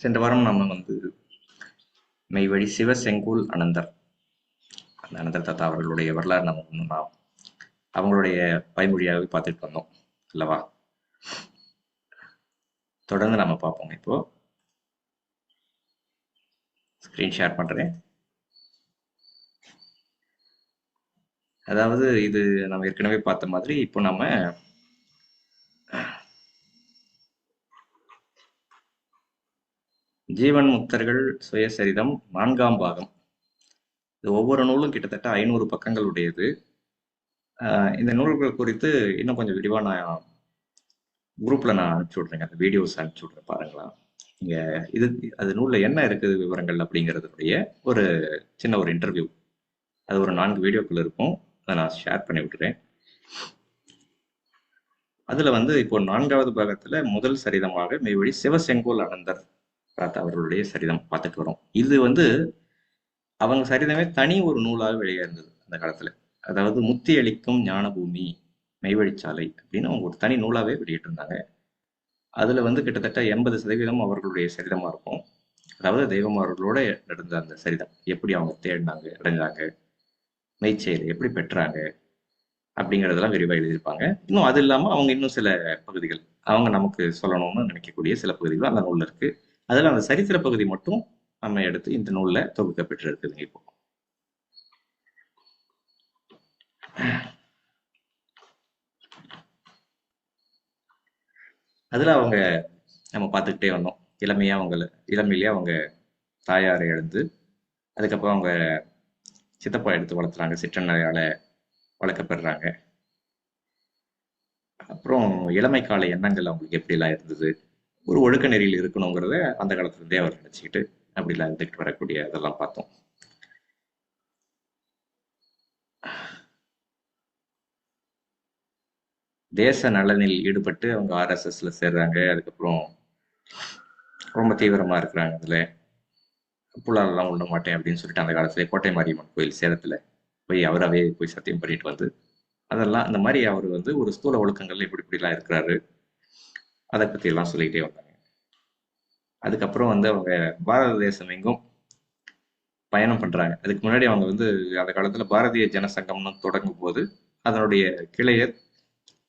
சென்ற வாரம் நம்ம வந்து மெய்வழி சிவ செங்கோல் அனந்தர். அந்த அனந்தர் தாத்தா அவர்களுடைய வரலாறு நம்ம இன்னும் அவங்களுடைய பயமொழியாகவே பார்த்துட்டு வந்தோம் அல்லவா? தொடர்ந்து நம்ம பார்ப்போம் இப்போ. ஸ்க்ரீன் ஷேர் பண்றேன். அதாவது இது நம்ம ஏற்கனவே பார்த்த மாதிரி இப்போ நம்ம ஜீவன் முக்தர்கள் சுயசரிதம் நான்காம் பாகம். இது ஒவ்வொரு நூலும் கிட்டத்தட்ட ஐநூறு பக்கங்கள் உடையது இந்த நூல்கள் குறித்து இன்னும் கொஞ்சம் விரிவாக நான் குரூப்பில் நான் அனுப்பிச்சு விட்றேங்க. அந்த வீடியோஸ் அனுப்பிச்சு விட்றேன் பாருங்களா. நீங்கள் இது அது நூலில் என்ன இருக்குது விவரங்கள் அப்படிங்கிறதுடைய ஒரு சின்ன ஒரு இன்டர்வியூ அது ஒரு நான்கு வீடியோக்குள்ள இருக்கும். அதை நான் ஷேர் பண்ணி விட்டுறேன். அதில் வந்து இப்போ நான்காவது பாகத்தில் முதல் சரிதமாக மெய்வழி சிவசெங்கோல் அனந்தர் அவர்களுடைய சரிதம் பார்த்துட்டு வரோம். இது வந்து அவங்க சரிதமே தனி ஒரு நூலாக வெளியேறந்தது அந்த காலத்துல. அதாவது முத்தி அளிக்கும் ஞானபூமி மெய்வழிச்சாலை அப்படின்னு அவங்க ஒரு தனி நூலாவே வெளியிட்டு இருந்தாங்க அதுல வந்து கிட்டத்தட்ட எண்பது சதவீதம் அவர்களுடைய சரிதமா இருக்கும். அதாவது தெய்வமார்களோட நடந்த அந்த சரிதம். எப்படி அவங்க தேடினாங்க அடைஞ்சாங்க மெய்ச்செயல் எப்படி பெற்றாங்க அப்படிங்கிறதெல்லாம் விரிவாக எழுதியிருப்பாங்க. இன்னும் அது இல்லாமல் அவங்க இன்னும் சில பகுதிகள் அவங்க நமக்கு சொல்லணும்னு நினைக்கக்கூடிய சில பகுதிகள் அந்த நூலில் இருக்குது அதில் அந்த சரித்திர பகுதி மட்டும் நம்ம எடுத்து இந்த நூல்ல தொகுக்கப்பெற்று இருக்குதுங்க இப்போ. அதில் அவங்க நம்ம பார்த்துக்கிட்டே வந்தோம். இளமையா அவங்கள இளமையிலேயே அவங்க தாயாரை எழுந்து அதுக்கப்புறம் அவங்க சித்தப்பா எடுத்து வளர்த்துறாங்க சிற்றன்னையால் வளர்க்கப்படுறாங்க அப்புறம் இளமை கால எண்ணங்கள் அவங்களுக்கு எப்படிலாம் இருந்தது? ஒரு ஒழுக்க நெறியில் இருக்கணுங்கிறத அந்த காலத்துல இருந்தே அவர் நினைச்சுக்கிட்டு அப்படிலாம் இருந்துக்கிட்டு வரக்கூடிய அதெல்லாம் பார்த்தோம். தேச நலனில் ஈடுபட்டு அவங்க ஆர்எஸ்எஸ்ல சேர்றாங்க. அதுக்கப்புறம் ரொம்ப தீவிரமா இருக்கிறாங்க அதுல புலாலெல்லாம் உண்ண மாட்டேன் அப்படின்னு சொல்லிட்டு அந்த காலத்துல கோட்டை மாரியம்மன் கோயில் சேலத்துல போய் அவராவே போய் சத்தியம் பண்ணிட்டு வந்து அதெல்லாம் அந்த மாதிரி அவர் வந்து ஒரு ஸ்தூல ஒழுக்கங்கள்ல இப்படி இப்படிலாம் இருக்கிறாரு. அதை பத்தி எல்லாம் சொல்லிக்கிட்டே வந்தாங்க. அதுக்கப்புறம் வந்து அவங்க பாரத தேசம் எங்கும் பயணம் பண்றாங்க. அதுக்கு முன்னாடி அவங்க வந்து அந்த காலத்துல பாரதிய ஜனசங்கம்னு தொடங்கும் போது அதனுடைய கிளைய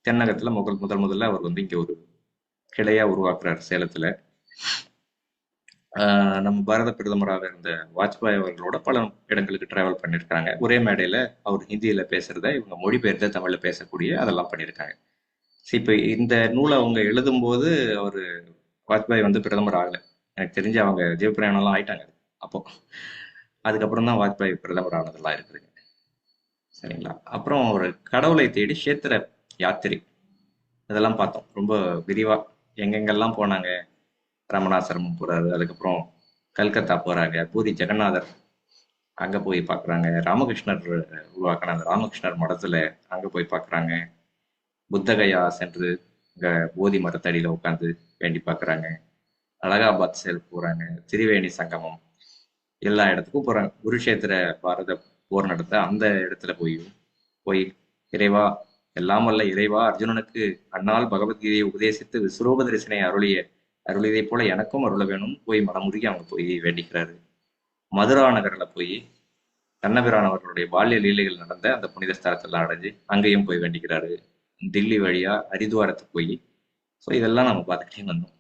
தென்னகத்துல முதல் முதல் முதல்ல அவர் வந்து இங்க ஒரு கிளையா உருவாக்குறாரு சேலத்துல. ஆஹ் நம்ம பாரத பிரதமராக இருந்த வாஜ்பாய் அவர்களோட பல இடங்களுக்கு டிராவல் பண்ணியிருக்காங்க ஒரே மேடையில அவர் ஹிந்தியில பேசுறத இவங்க மொழிபெயர்த்த தமிழ்ல பேசக்கூடிய அதெல்லாம் பண்ணியிருக்காங்க இப்போ இந்த நூலை அவங்க எழுதும்போது அவர் வாஜ்பாய் வந்து பிரதமர் ஆகல. எனக்கு தெரிஞ்சு அவங்க ஜீவபிரயாணம்லாம் ஆயிட்டாங்க. அப்போ அதுக்கப்புறம் தான் வாஜ்பாய் பிரதமர் ஆனதெல்லாம் இருக்குதுங்க சரிங்களா? அப்புறம் ஒரு கடவுளை தேடி கஷேத்திர யாத்திரை. இதெல்லாம் பார்த்தோம். ரொம்ப விரிவா. எங்கெங்கெல்லாம் போனாங்க? ரமணாசிரமம் போறாரு. அதுக்கப்புறம் கல்கத்தா போறாங்க. பூரி ஜெகநாதர் அங்க போய் பாக்குறாங்க. ராமகிருஷ்ணர் உருவாக்கின அந்த ராமகிருஷ்ணர் மடத்துல அங்க போய் பாக்குறாங்க. புத்தகையா சென்று இங்க போதி மரத்தடியில உட்காந்து வேண்டி பாக்குறாங்க. அலகாபாத் செல் போறாங்க. திரிவேணி சங்கமம் எல்லா இடத்துக்கும் போறாங்க. குருஷேத்திர பாரத போர் நடத்த அந்த இடத்துல போய் போய் இறைவா எல்லாம் வல்ல இறைவா அர்ஜுனனுக்கு அன்னால் பகவத்கீதையை உபதேசித்து விஸ்வரூப தரிசனை அருளிய அருளியதை போல எனக்கும் அருள வேணும். போய் மனமுருகி அவங்க போய் வேண்டிக்கிறாரு. மதுரா நகர்ல போய் கண்ணபிரானவர்களுடைய பால்ய லீலைகள் நடந்த அந்த புனித ஸ்தலத்தெல்லாம் அடைஞ்சு அங்கேயும் போய் வேண்டிக்கிறாரு. தில்லி வழியா ஹரித்வாரத்துக்கு போய் ஸோ இதெல்லாம் நம்ம பார்த்துக்கிட்டே வந்தோம்.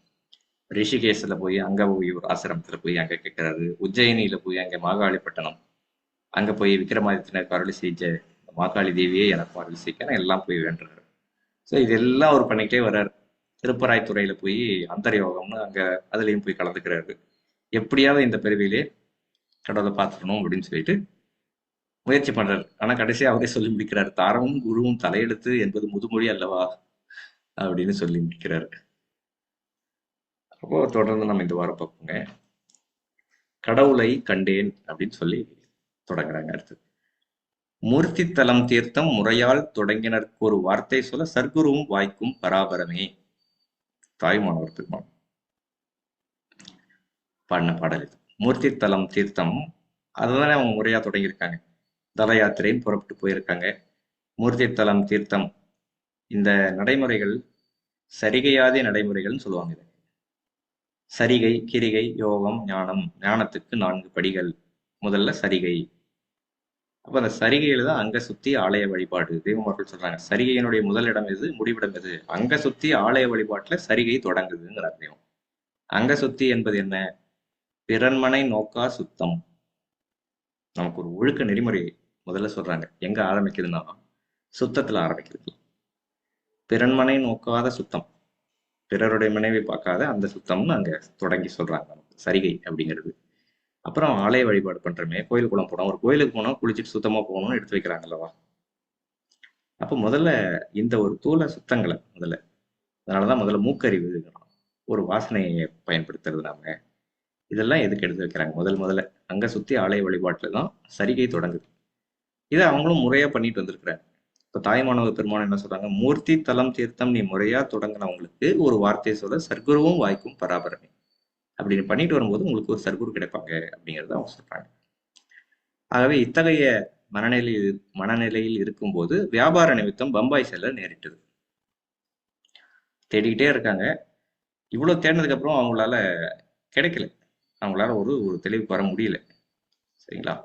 ரிஷிகேஷில் போய் அங்கே போய் ஒரு ஆசிரமத்தில் போய் அங்கே கேட்கிறாரு உஜ்ஜயினியில் போய் அங்கே மாகாளிப்பட்டினம் அங்கே போய் விக்ரமாதித்யனுக்கு அருள் செஞ்ச மாகாளி தேவியே எனக்கு அருள் செய்ய எல்லாம் போய் வேண்டுறாரு ஸோ இதெல்லாம் அவர் பண்ணிக்கிட்டே வர்றாரு. திருப்பராய்த்துறையில் போய் அந்தர்யோகம்னு அங்கே அதுலேயும் போய் கலந்துக்கிறாரு. எப்படியாவது இந்த பிறவியிலே கடவுளை பார்த்துக்கணும் அப்படின்னு சொல்லிட்டு முயற்சி பண்றாரு. ஆனா கடைசியா அவரே சொல்லி முடிக்கிறாரு. தாரமும் குருவும் தலையெழுத்து என்பது முதுமொழி அல்லவா? அப்படின்னு சொல்லி முடிக்கிறாரு. அப்போ தொடர்ந்து நம்ம இந்த வாரம் பார்ப்போங்க. கடவுளை கண்டேன் அப்படின்னு சொல்லி தொடங்குறாங்க அடுத்து. மூர்த்தி தலம் தீர்த்தம் முறையால் தொடங்கினருக்கு ஒரு வார்த்தை சொல்ல சர்க்குருவும் வாய்க்கும் பராபரமே. தாய்மானவர் பெருமான் பாடின பாடல் இது. மூர்த்தி தலம் தீர்த்தம் அதுதானே அவங்க முறையா தொடங்கியிருக்காங்க. தல யாத்திரையும் புறப்பட்டு போயிருக்காங்க. மூர்த்தி தலம் தீர்த்தம் இந்த நடைமுறைகள் சரிகையாதே நடைமுறைகள்னு சொல்லுவாங்க இதை. சரிகை கிரிகை யோகம் ஞானம் ஞானத்துக்கு நான்கு படிகள். முதல்ல சரிகை. அப்போ அந்த சரிகையில தான் அங்க சுத்தி ஆலய வழிபாடு. தெய்வமார்கள் சொல்றாங்க சரிகையினுடைய முதலிடம் எது? முடிவிடம் எது? அங்க சுத்தி ஆலய வழிபாட்டுல சரிகை தொடங்குதுங்கிற தெய்வம் அங்க சுத்தி என்பது என்ன? பிறன்மனை நோக்கா சுத்தம். நமக்கு ஒரு ஒழுக்க நெறிமுறை முதல்ல சொல்றாங்க. எங்க ஆரம்பிக்குதுன்னா சுத்தத்துல ஆரம்பிக்கிறது. பிறன்மனை நோக்காத சுத்தம். பிறருடைய மனைவி பார்க்காத அந்த சுத்தம்னு அங்க தொடங்கி சொல்றாங்க. சரிகை அப்படிங்கிறது. அப்புறம் ஆலய வழிபாடு பண்றமே கோயில் குளம் போனோம் ஒரு கோயிலுக்கு போனோம் குளிச்சுட்டு சுத்தமா போகணும்னு எடுத்து வைக்கிறாங்க அல்லவா அப்ப முதல்ல இந்த ஒரு தூள சுத்தங்களை முதல்ல அதனாலதான் முதல்ல மூக்கறிவு ஒரு வாசனையை பயன்படுத்துறது நாம. இதெல்லாம் எதுக்கு எடுத்து வைக்கிறாங்க? முதல் முதல்ல அங்க சுத்தி ஆலய வழிபாட்டுல தான் சரிகை தொடங்குது. இதை அவங்களும் முறையா பண்ணிட்டு வந்திருக்கிறாங்க. இப்ப தாய்மானவ பெருமான் என்ன சொல்றாங்க? மூர்த்தி தலம் தீர்த்தம் நீ முறையா தொடங்கினவங்களுக்கு ஒரு வார்த்தையை சொல்ல சர்க்குருவும் வாய்க்கும் பராபரமே. அப்படின்னு பண்ணிட்டு வரும்போது உங்களுக்கு ஒரு சர்க்குரு கிடைப்பாங்க அப்படிங்கறத அவங்க சொல்றாங்க. ஆகவே இத்தகைய மனநிலையில் மனநிலையில் இருக்கும்போது வியாபார நிமித்தம் பம்பாய் செல்ல நேரிட்டது. தேடிக்கிட்டே இருக்காங்க. இவ்வளவு தேடினதுக்கு அப்புறம் அவங்களால கிடைக்கல. அவங்களால ஒரு ஒரு தெளிவுக்கு வர முடியல. சரிங்களா?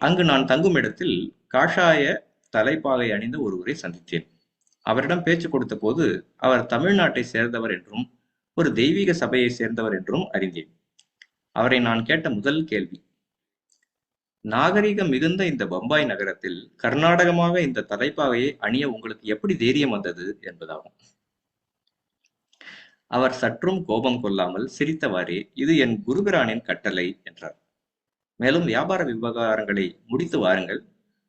அங்கு நான் தங்கும் இடத்தில் காஷாய தலைப்பாகை அணிந்த ஒருவரை சந்தித்தேன். அவரிடம் பேச்சு கொடுத்த போது அவர் தமிழ்நாட்டை சேர்ந்தவர் என்றும் ஒரு தெய்வீக சபையை சேர்ந்தவர் என்றும் அறிந்தேன். அவரை நான் கேட்ட முதல் கேள்வி நாகரிகம் மிகுந்த இந்த பம்பாய் நகரத்தில் கர்நாடகமாக இந்த தலைப்பாகையை அணிய உங்களுக்கு எப்படி தைரியம் வந்தது என்பதாகும். அவர் சற்றும் கோபம் கொள்ளாமல் சிரித்தவாறே இது என் குருபிரானின் கட்டளை என்றார். மேலும் வியாபார விவகாரங்களை முடித்து வாருங்கள்.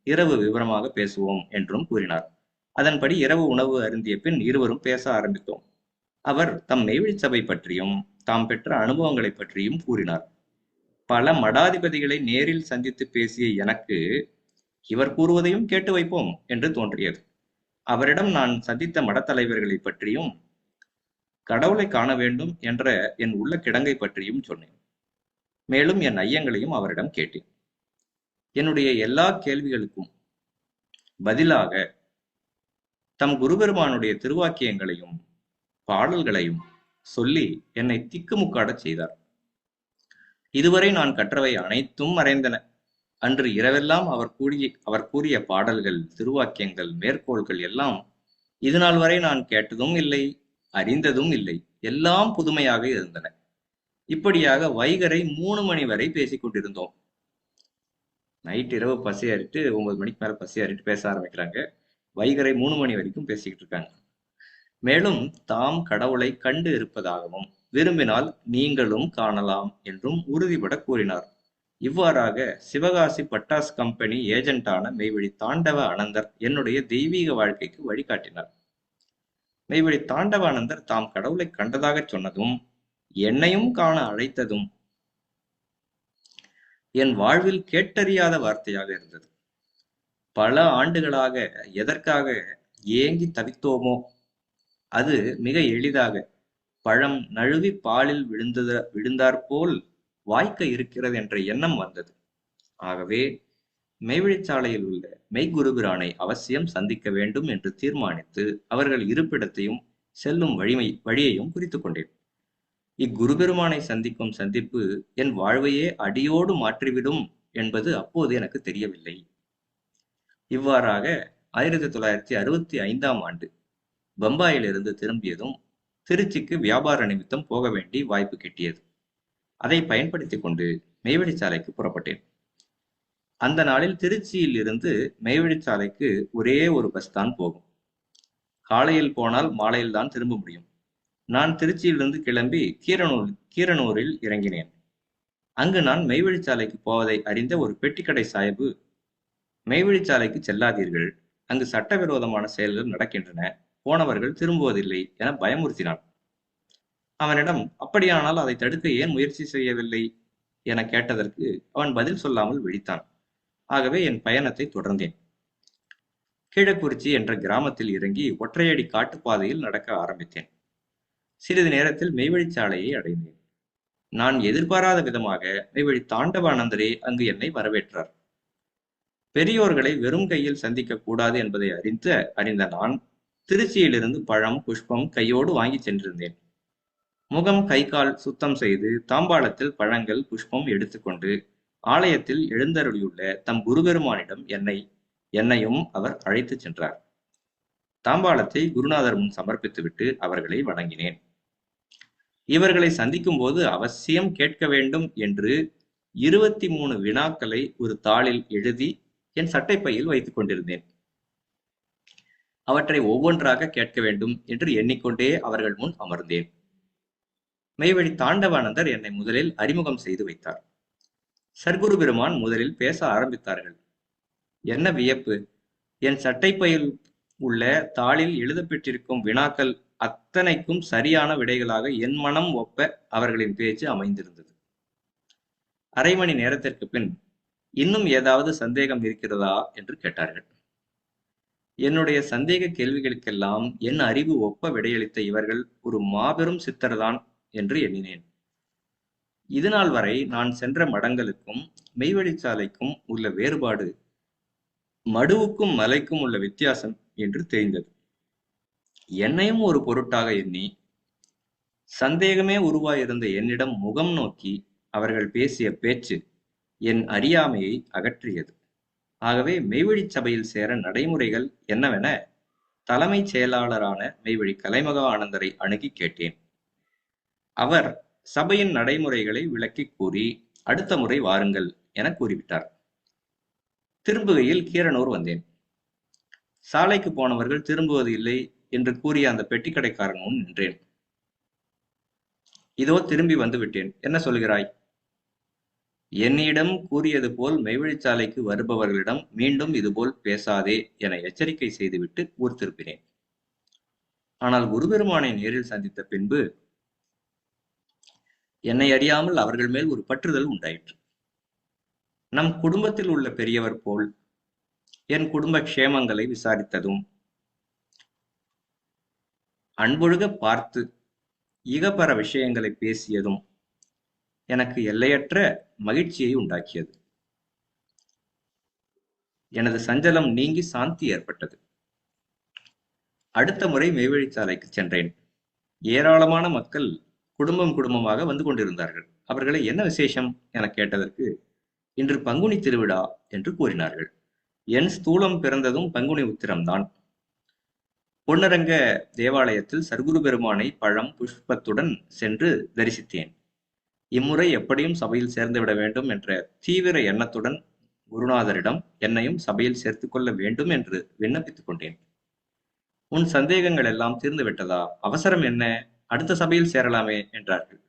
இரவு விவரமாக பேசுவோம் என்றும் கூறினார். அதன்படி இரவு உணவு அருந்திய பின் இருவரும் பேச ஆரம்பித்தோம். அவர் தம் நெய்வழி சபை பற்றியும் தாம் பெற்ற அனுபவங்களை பற்றியும் கூறினார். பல மடாதிபதிகளை நேரில் சந்தித்து பேசிய எனக்கு இவர் கூறுவதையும் கேட்டு வைப்போம் என்று தோன்றியது. அவரிடம் நான் சந்தித்த மடத்தலைவர்களை பற்றியும் கடவுளை காண வேண்டும் என்ற என் உள்ள கிடங்கை பற்றியும் சொன்னேன். மேலும் என் ஐயங்களையும் அவரிடம் கேட்டேன். என்னுடைய எல்லா கேள்விகளுக்கும் பதிலாக தம் குருபெருமானுடைய திருவாக்கியங்களையும் பாடல்களையும் சொல்லி என்னை திக்குமுக்காடச் செய்தார். இதுவரை நான் கற்றவை அனைத்தும் மறைந்தன. அன்று இரவெல்லாம் அவர் கூடிய அவர் கூறிய பாடல்கள் திருவாக்கியங்கள் மேற்கோள்கள் எல்லாம் இதுநாள் வரை நான் கேட்டதும் இல்லை அறிந்ததும் இல்லை எல்லாம் புதுமையாக இருந்தன. இப்படியாக வைகரை மூணு மணி வரை பேசிக் கொண்டிருந்தோம். நைட் இரவு பசியாறிட்டு ஒன்பது மணிக்கு மேல பசியாறிட்டு பேச ஆரம்பிக்கிறாங்க. வைகரை மூணு மணி வரைக்கும் பேசிக்கிட்டு இருக்காங்க. மேலும் தாம் கடவுளை கண்டு இருப்பதாகவும் விரும்பினால் நீங்களும் காணலாம் என்றும் உறுதிபட கூறினார். இவ்வாறாக சிவகாசி பட்டாஸ் கம்பெனி ஏஜென்டான மெய்வழி தாண்டவ அனந்தர் என்னுடைய தெய்வீக வாழ்க்கைக்கு வழிகாட்டினார். மெய்வழி தாண்டவ அனந்தர் தாம் கடவுளை கண்டதாக சொன்னதும் என்னையும் காண அழைத்ததும் என் வாழ்வில் கேட்டறியாத வார்த்தையாக இருந்தது. பல ஆண்டுகளாக எதற்காக ஏங்கி தவித்தோமோ அது மிக எளிதாக பழம் நழுவி பாலில் விழுந்தத விழுந்தாற்போல் வாய்க்க இருக்கிறது என்ற எண்ணம் வந்தது. ஆகவே மெய்வழிச்சாலையில் உள்ள மெய்குருபிரானை அவசியம் சந்திக்க வேண்டும் என்று தீர்மானித்து அவர்கள் இருப்பிடத்தையும் செல்லும் வழிமை வழியையும் குறித்து கொண்டேன். இக்குருபெருமானை சந்திக்கும் சந்திப்பு என் வாழ்வையே அடியோடு மாற்றிவிடும் என்பது அப்போது எனக்கு தெரியவில்லை. இவ்வாறாக ஆயிரத்தி தொள்ளாயிரத்தி அறுபத்தி ஐந்தாம் ஆண்டு பம்பாயிலிருந்து திரும்பியதும் திருச்சிக்கு வியாபார நிமித்தம் போக வேண்டி வாய்ப்பு கிட்டியது. அதை பயன்படுத்தி கொண்டு மெய்வழிச்சாலைக்கு புறப்பட்டேன். அந்த நாளில் திருச்சியில் இருந்து மெய்வழிச்சாலைக்கு ஒரே ஒரு பஸ் தான் போகும். காலையில் போனால் மாலையில் தான் திரும்ப முடியும். நான் திருச்சியிலிருந்து கிளம்பி கீரனூர் கீரனூரில் இறங்கினேன். அங்கு நான் மெய்வழிச்சாலைக்கு போவதை அறிந்த ஒரு பெட்டிக்கடை சாய்பு மெய்வழிச்சாலைக்கு செல்லாதீர்கள். அங்கு சட்டவிரோதமான செயல்கள் நடக்கின்றன. போனவர்கள் திரும்புவதில்லை என பயமுறுத்தினான். அவனிடம் அப்படியானால் அதை தடுக்க ஏன் முயற்சி செய்யவில்லை? என கேட்டதற்கு அவன் பதில் சொல்லாமல் விழித்தான். ஆகவே என் பயணத்தை தொடர்ந்தேன். கீழக்குறிச்சி என்ற கிராமத்தில் இறங்கி ஒற்றையடி காட்டுப்பாதையில் நடக்க ஆரம்பித்தேன். சிறிது நேரத்தில் மெய்வழிச்சாலையை அடைந்தேன். நான் எதிர்பாராத விதமாக மெய்வழி தாண்டவானந்தரே அங்கு என்னை வரவேற்றார். பெரியோர்களை வெறும் கையில் சந்திக்க கூடாது என்பதை அறிந்து அறிந்த நான் திருச்சியிலிருந்து பழம் புஷ்பம் கையோடு வாங்கி சென்றிருந்தேன். முகம் கை கால் சுத்தம் செய்து தாம்பாளத்தில் பழங்கள் புஷ்பம் எடுத்துக்கொண்டு ஆலயத்தில் எழுந்தருளியுள்ள தம் குருபெருமானிடம் என்னை என்னையும் அவர் அழைத்துச் சென்றார். தாம்பாளத்தை குருநாதர் முன் சமர்ப்பித்துவிட்டு அவர்களை வணங்கினேன். இவர்களை சந்திக்கும் போது அவசியம் கேட்க வேண்டும் என்று இருபத்தி மூணு வினாக்களை ஒரு தாளில் எழுதி என் சட்டைப்பையில் வைத்துக் கொண்டிருந்தேன். அவற்றை ஒவ்வொன்றாக கேட்க வேண்டும் என்று எண்ணிக்கொண்டே அவர்கள் முன் அமர்ந்தேன். மெய்வழி தாண்டவானந்தர் என்னை முதலில் அறிமுகம் செய்து வைத்தார். சர்க்குரு பெருமான் முதலில் பேச ஆரம்பித்தார்கள். என்ன வியப்பு? என் சட்டைப்பையில் உள்ள தாளில் எழுதப்பெற்றிருக்கும் வினாக்கள் அத்தனைக்கும் சரியான விடைகளாக என் மனம் ஒப்ப அவர்களின் பேச்சு அமைந்திருந்தது. அரை மணி நேரத்திற்கு பின் இன்னும் ஏதாவது சந்தேகம் இருக்கிறதா என்று கேட்டார்கள். என்னுடைய சந்தேக கேள்விகளுக்கெல்லாம் என் அறிவு ஒப்ப விடையளித்த இவர்கள் ஒரு மாபெரும் சித்தர்தான் என்று எண்ணினேன். இதுநாள் வரை நான் சென்ற மடங்களுக்கும் மெய்வழிச்சாலைக்கும் உள்ள வேறுபாடு மடுவுக்கும் மலைக்கும் உள்ள வித்தியாசம் என்று தெரிந்தது. என்னையும் ஒரு பொருட்டாக எண்ணி சந்தேகமே உருவாயிருந்த என்னிடம் முகம் நோக்கி அவர்கள் பேசிய பேச்சு என் அறியாமையை அகற்றியது. ஆகவே மெய்வழி சபையில் சேர நடைமுறைகள் என்னவென தலைமைச் செயலாளரான மெய்வழி கலைமகா ஆனந்தரை அணுகி கேட்டேன். அவர் சபையின் நடைமுறைகளை விளக்கி கூறி அடுத்த முறை வாருங்கள் என கூறிவிட்டார். திரும்புகையில் கீரனூர் வந்தேன். சாலைக்கு போனவர்கள் திரும்புவது இல்லை என்று கூறிய அந்த பெட்டிக்கடைக்காரன் முன் நின்றேன். இதோ திரும்பி வந்து விட்டேன் என்ன சொல்கிறாய்? என்னிடம் கூறியது போல் மெய்வழிச்சாலைக்கு வருபவர்களிடம் மீண்டும் இதுபோல் பேசாதே என எச்சரிக்கை செய்துவிட்டு ஊர் திருப்பினேன் ஆனால் குருபெருமானை நேரில் சந்தித்த பின்பு என்னை அறியாமல் அவர்கள் மேல் ஒரு பற்றுதல் உண்டாயிற்று. நம் குடும்பத்தில் உள்ள பெரியவர் போல் என் குடும்ப க்ஷேமங்களை விசாரித்ததும் அன்பொழுக பார்த்து இகப்பர விஷயங்களை பேசியதும் எனக்கு எல்லையற்ற மகிழ்ச்சியை உண்டாக்கியது. எனது சஞ்சலம் நீங்கி சாந்தி ஏற்பட்டது. அடுத்த முறை மேவழிச்சாலைக்கு சென்றேன். ஏராளமான மக்கள் குடும்பம் குடும்பமாக வந்து கொண்டிருந்தார்கள். அவர்களை என்ன விசேஷம் என கேட்டதற்கு இன்று பங்குனி திருவிழா என்று கூறினார்கள். என் ஸ்தூலம் பிறந்ததும் பங்குனி உத்திரம்தான். பொன்னரங்க தேவாலயத்தில் சர்க்குரு பெருமானை பழம் புஷ்பத்துடன் சென்று தரிசித்தேன். இம்முறை எப்படியும் சபையில் சேர்ந்துவிட வேண்டும் என்ற தீவிர எண்ணத்துடன் குருநாதரிடம் என்னையும் சபையில் சேர்த்து கொள்ள வேண்டும் என்று விண்ணப்பித்துக் கொண்டேன். உன் சந்தேகங்கள் எல்லாம் தீர்ந்து விட்டதா? அவசரம் என்ன? அடுத்த சபையில் சேரலாமே என்றார்கள்.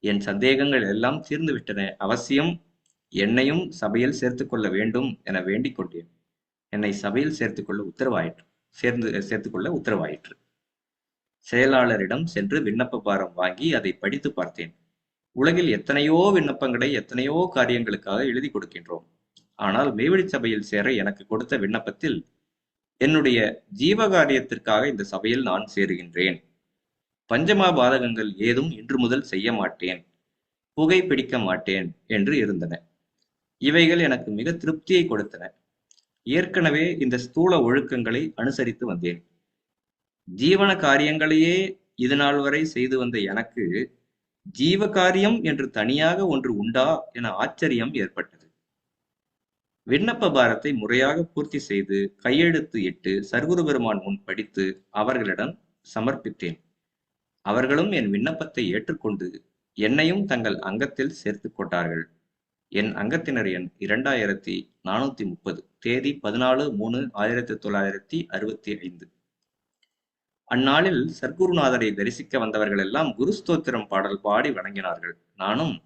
என் சந்தேகங்கள் எல்லாம் தீர்ந்து விட்டன. அவசியம் என்னையும் சபையில் சேர்த்து கொள்ள வேண்டும் என வேண்டிக் கொண்டேன். என்னை சபையில் சேர்த்துக்கொள்ள உத்தரவாயிற்று. சேர்ந்து சேர்த்துக்கொள்ள உத்தரவாயிற்று. செயலாளரிடம் சென்று விண்ணப்ப பாரம் வாங்கி அதை படித்து பார்த்தேன். உலகில் எத்தனையோ விண்ணப்பங்களை எத்தனையோ காரியங்களுக்காக எழுதி கொடுக்கின்றோம். ஆனால் மேவழி சபையில் சேர எனக்கு கொடுத்த விண்ணப்பத்தில் என்னுடைய ஜீவகாரியத்திற்காக இந்த சபையில் நான் சேருகின்றேன். பஞ்சமா பாதகங்கள் ஏதும் இன்று முதல் செய்ய மாட்டேன். புகை பிடிக்க மாட்டேன் என்று இருந்தன. இவைகள் எனக்கு மிக திருப்தியை கொடுத்தன. ஏற்கனவே இந்த ஸ்தூல ஒழுக்கங்களை அனுசரித்து வந்தேன். ஜீவன காரியங்களையே இது நாள் வரை செய்து வந்த எனக்கு ஜீவ காரியம் என்று தனியாக ஒன்று உண்டா என ஆச்சரியம் ஏற்பட்டது. விண்ணப்ப பாரத்தை முறையாக பூர்த்தி செய்து கையெழுத்து இட்டு சர்க்குரு பெருமான் முன் படித்து அவர்களிடம் சமர்ப்பித்தேன். அவர்களும் என் விண்ணப்பத்தை ஏற்றுக்கொண்டு என்னையும் தங்கள் அங்கத்தில் சேர்த்துக் கொண்டார்கள். என் அங்கத்தினர் எண் இரண்டாயிரத்தி நானூத்தி முப்பது தேதி பதினாலு மூணு ஆயிரத்தி தொள்ளாயிரத்தி அறுபத்தி ஐந்து. அந்நாளில் சர்க்குருநாதரை தரிசிக்க வந்தவர்கள் எல்லாம் குருஸ்தோத்திரம் பாடல் பாடி வணங்கினார்கள். நானும்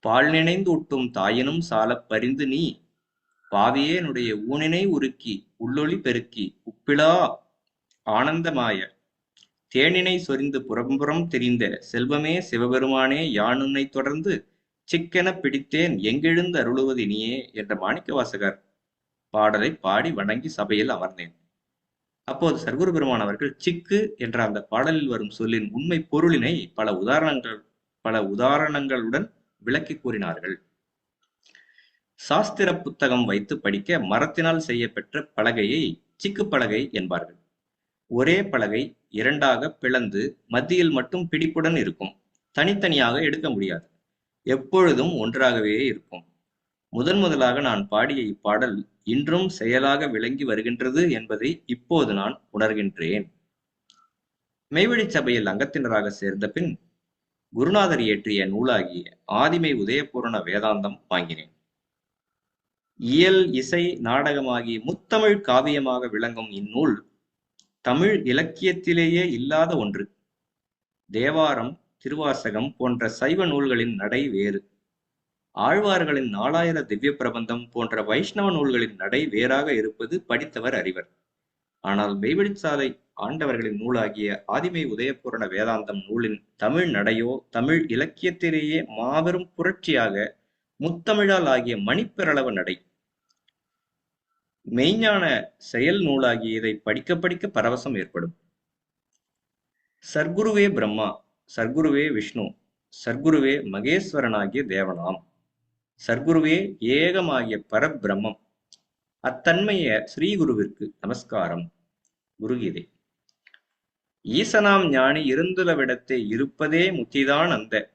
பால் நினைந்து ஊட்டும் தாயினும் சாலப் பரிந்து நீ பாவியேனுடைய ஊனினை உருக்கி உள்ளொளி பெருக்கி உப்பிலா ஆனந்தமாய தேனினை சொரிந்து புறம்புறம் தெரிந்த செல்வமே சிவபெருமானே யானுன்னை தொடர்ந்து சிக்கென பிடித்தேன் எங்கெழுந்து அருளுவது இனியே என்ற மாணிக்க வாசகர் பாடலை பாடி வணங்கி சபையில் அமர்ந்தேன். அப்போது சர்க்குரு பெருமான் அவர்கள் சிக்கு என்ற அந்த பாடலில் வரும் சொல்லின் உண்மை பொருளினை பல உதாரணங்கள் பல உதாரணங்களுடன் விளக்கி கூறினார்கள். சாஸ்திர புத்தகம் வைத்து படிக்க மரத்தினால் செய்யப்பெற்ற பலகையை சிக்கு பலகை என்பார்கள். ஒரே பலகை இரண்டாக பிளந்து மத்தியில் மட்டும் பிடிப்புடன் இருக்கும். தனித்தனியாக எடுக்க முடியாது. எப்பொழுதும் ஒன்றாகவே இருக்கும். முதன் முதலாக நான் பாடிய இப்பாடல் இன்றும் செயலாக விளங்கி வருகின்றது என்பதை இப்போது நான் உணர்கின்றேன். மெய்வழி சபையில் அங்கத்தினராக சேர்ந்த பின் குருநாதர் இயற்றிய நூலாகிய ஆதிமை உதயபூரண வேதாந்தம் வாங்கினேன். இயல் இசை நாடகமாகிய முத்தமிழ் காவியமாக விளங்கும் இந்நூல் தமிழ் இலக்கியத்திலேயே இல்லாத ஒன்று. தேவாரம் திருவாசகம் போன்ற சைவ நூல்களின் நடை வேறு. ஆழ்வார்களின் நாலாயிர திவ்ய பிரபந்தம் போன்ற வைஷ்ணவ நூல்களின் நடை வேறாக இருப்பது படித்தவர் அறிவர். ஆனால் மெய்வெளிச்சாலை ஆண்டவர்களின் நூலாகிய ஆதிமை உதயபூரண வேதாந்தம் நூலின் தமிழ் நடையோ தமிழ் இலக்கியத்திலேயே மாபெரும் புரட்சியாக முத்தமிழால் ஆகிய மணிப்பெரளவு நடை. மெய்ஞான செயல் நூலாகிய இதை படிக்க படிக்க பரவசம் ஏற்படும். சர்க்குருவே பிரம்மா சர்க்குருவே விஷ்ணு சர்க்குருவே மகேஸ்வரனாகிய தேவனாம் சர்க்குருவே ஏகமாகிய பரபிரம்மம். அத்தன்மைய ஸ்ரீகுருவிற்கு நமஸ்காரம். குருகீதை. ஈசனாம் ஞானி இருந்துலவிடத்தே இருப்பதே முத்திதான் அந்த.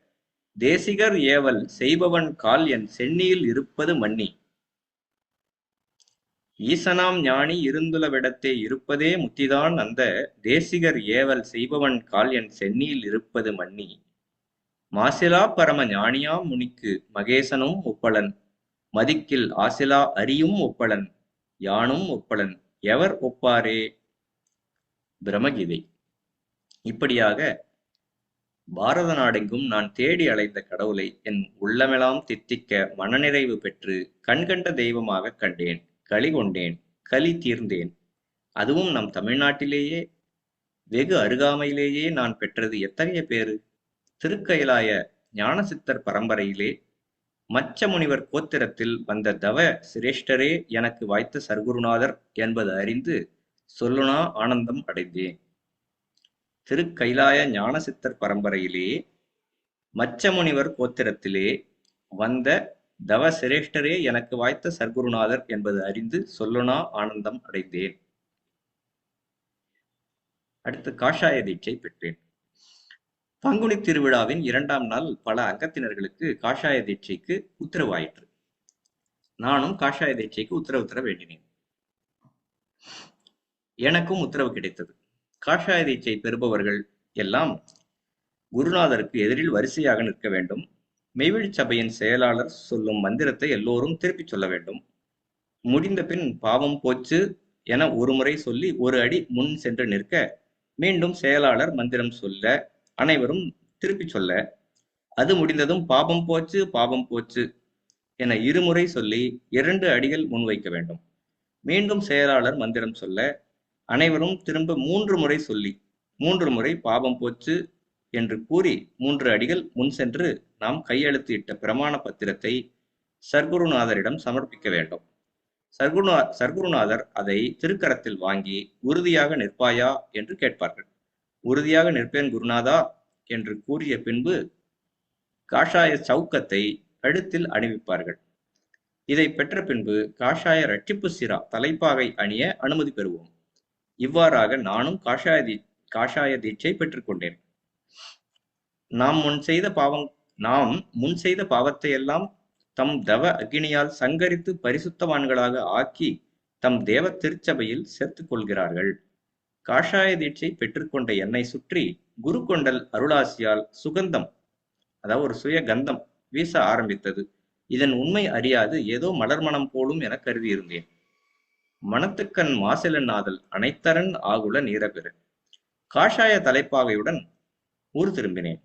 தேசிகர் ஏவல் செய்பவன் கால் என் சென்னியில் இருப்பது மன்னி. ஈசனாம் ஞானி இருந்துலவிடத்தே இருப்பதே முத்திதான் அந்த தேசிகர் ஏவல் செய்பவன் கால் என் சென்னியில் இருப்பது மன்னி. மாசிலா பரம ஞானியாம் முனிக்கு மகேசனும் ஒப்பலன் மதிக்கில் ஆசிலா அரியும் ஒப்பலன் யானும் ஒப்பலன் எவர் ஒப்பாரே? பிரமகிதை. இப்படியாக பாரத நாடெங்கும் நான் தேடி அலைந்த கடவுளை என் உள்ளமெல்லாம் தித்திக்க மனநிறைவு பெற்று கண்கண்ட தெய்வமாக கண்டேன். களி கொண்டேன் களி தீர்ந்தேன். அதுவும் நம் தமிழ்நாட்டிலேயே வெகு அருகாமையிலேயே நான் பெற்றது எத்தகைய பேரு திருக்கயிலாய ஞானசித்தர் பரம்பரையிலே மச்ச முனிவர் கோத்திரத்தில் வந்த தவ சிரேஷ்டரே எனக்கு வாய்த்த சர்க்குருநாதர் என்பது அறிந்து சொல்லுனா ஆனந்தம் அடைந்தேன். திருக்கைலாய ஞானசித்தர் பரம்பரையிலே மச்ச முனிவர் கோத்திரத்திலே வந்த தவ சிரேஷ்டரே எனக்கு வாய்த்த சர்க்குருநாதர் என்பது அறிந்து சொல்லுனா ஆனந்தம் அடைந்தேன். அடுத்து காஷாய தீட்சை பெற்றேன். பங்குனி திருவிழாவின் இரண்டாம் நாள் பல அங்கத்தினர்களுக்கு காஷாய தீட்சைக்கு உத்தரவாயிற்று. நானும் காஷாய தீட்சைக்கு உத்தரவு தர வேண்டினேன். எனக்கும் உத்தரவு கிடைத்தது. காஷாய தீட்சை பெறுபவர்கள் எல்லாம் குருநாதருக்கு எதிரில் வரிசையாக நிற்க வேண்டும். மெய்வழி சபையின் செயலாளர் சொல்லும் மந்திரத்தை எல்லோரும் திருப்பிச் சொல்ல வேண்டும். முடிந்த பின் பாவம் போச்சு என ஒரு முறை சொல்லி ஒரு அடி முன் சென்று நிற்க மீண்டும் செயலாளர் மந்திரம் சொல்ல அனைவரும் திருப்பிச் சொல்ல அது முடிந்ததும் பாபம் போச்சு பாபம் போச்சு என இருமுறை சொல்லி இரண்டு அடிகள் முன்வைக்க வேண்டும். மீண்டும் செயலாளர் மந்திரம் சொல்ல அனைவரும் திரும்ப மூன்று முறை சொல்லி மூன்று முறை பாபம் போச்சு என்று கூறி மூன்று அடிகள் முன் சென்று நாம் கையெழுத்து இட்ட பிரமாண பத்திரத்தை சர்க்குருநாதரிடம் சமர்ப்பிக்க வேண்டும். சர்க்குருநா சர்க்குருநாதர் அதை திருக்கரத்தில் வாங்கி உறுதியாக நிற்பாயா என்று கேட்பார்கள். உறுதியாக நிற்பேன் குருநாதா என்று கூறிய பின்பு காஷாய சவுக்கத்தை கழுத்தில் அணிவிப்பார்கள். இதை பெற்ற பின்பு காஷாய ரட்சிப்பு சிரா தலைப்பாகை அணிய அனுமதி பெறுவோம். இவ்வாறாக நானும் காஷாய தீ காஷாய தீட்சை பெற்றுக்கொண்டேன். நாம் முன் செய்த பாவம் நாம் முன் செய்த பாவத்தை எல்லாம் தம் தவ அக்னியால் சங்கரித்து பரிசுத்தவான்களாக ஆக்கி தம் தேவ திருச்சபையில் சேர்த்துக் கொள்கிறார்கள். காஷாய தீட்சை பெற்றுக்கொண்ட என்னை சுற்றி குரு கொண்டல் அருளாசியால் சுகந்தம் அதாவது ஒரு சுய கந்தம் வீச ஆரம்பித்தது. இதன் உண்மை அறியாது ஏதோ மலர்மணம் போலும் என கருதியிருந்தேன். மனத்துக்கண் மாசிலநாதல் அனைத்தரன் ஆகுல நீரபெரு காஷாய தலைப்பாகையுடன் ஊர் திரும்பினேன்.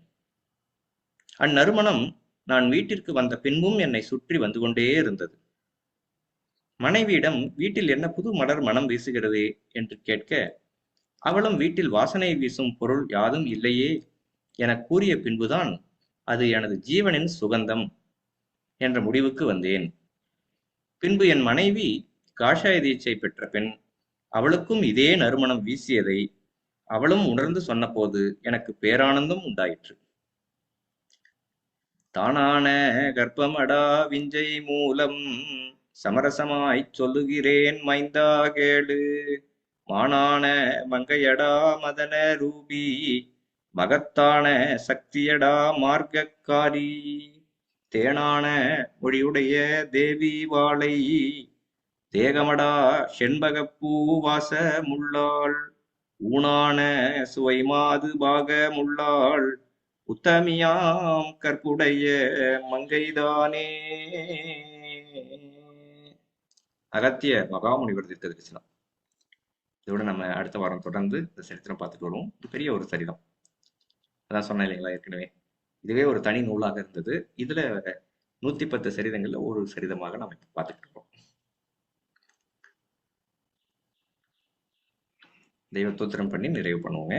அந்நறுமணம் நான் வீட்டிற்கு வந்த பின்பும் என்னை சுற்றி வந்து கொண்டே இருந்தது. மனைவியிடம் வீட்டில் என்ன புது மலர் மனம் வீசுகிறதே? என்று கேட்க அவளும் வீட்டில் வாசனை வீசும் பொருள் யாதும் இல்லையே? என கூறிய பின்புதான் அது எனது ஜீவனின் சுகந்தம் என்ற முடிவுக்கு வந்தேன். பின்பு என் மனைவி காஷாய தீட்சை பெற்ற பெண் அவளுக்கும் இதே நறுமணம் வீசியதை அவளும் உணர்ந்து சொன்னபோது எனக்கு பேரானந்தம் உண்டாயிற்று. தானான கர்ப்பமடா விஞ்சை மூலம் சமரசமாய்ச் சொல்லுகிறேன் மைந்தா கேளு. மானான மங்கையடா மதன ரூபி மகத்தான சக்தியடா மார்க்கக்காரி. தேனான மொழியுடைய தேவி வாளை தேகமடா செண்பகப்பூ வாச முள்ளாள். ஊனான சுவை மாது பாக முள்ளாள். உத்தமியாம் கற்புடைய மங்கைதானே. அகத்திய மகாமுனிவர் தீர்க்க தரிசனம். இதோட நம்ம அடுத்த வாரம் தொடர்ந்து இந்த சரித்திரம் பார்த்துட்டு வருவோம். இது பெரிய ஒரு சரிதம். அதான் சொன்னேன் இல்லைங்களா ஏற்கனவே. இதுவே ஒரு தனி நூலாக இருந்தது. இதுல நூத்தி பத்து சரிதங்கள்ல ஒரு சரிதமாக நம்ம இப்ப பார்த்துட்டு இருக்கோம். தெய்வ தோத்திரம் பண்ணி நிறைவு பண்ணுவோங்க.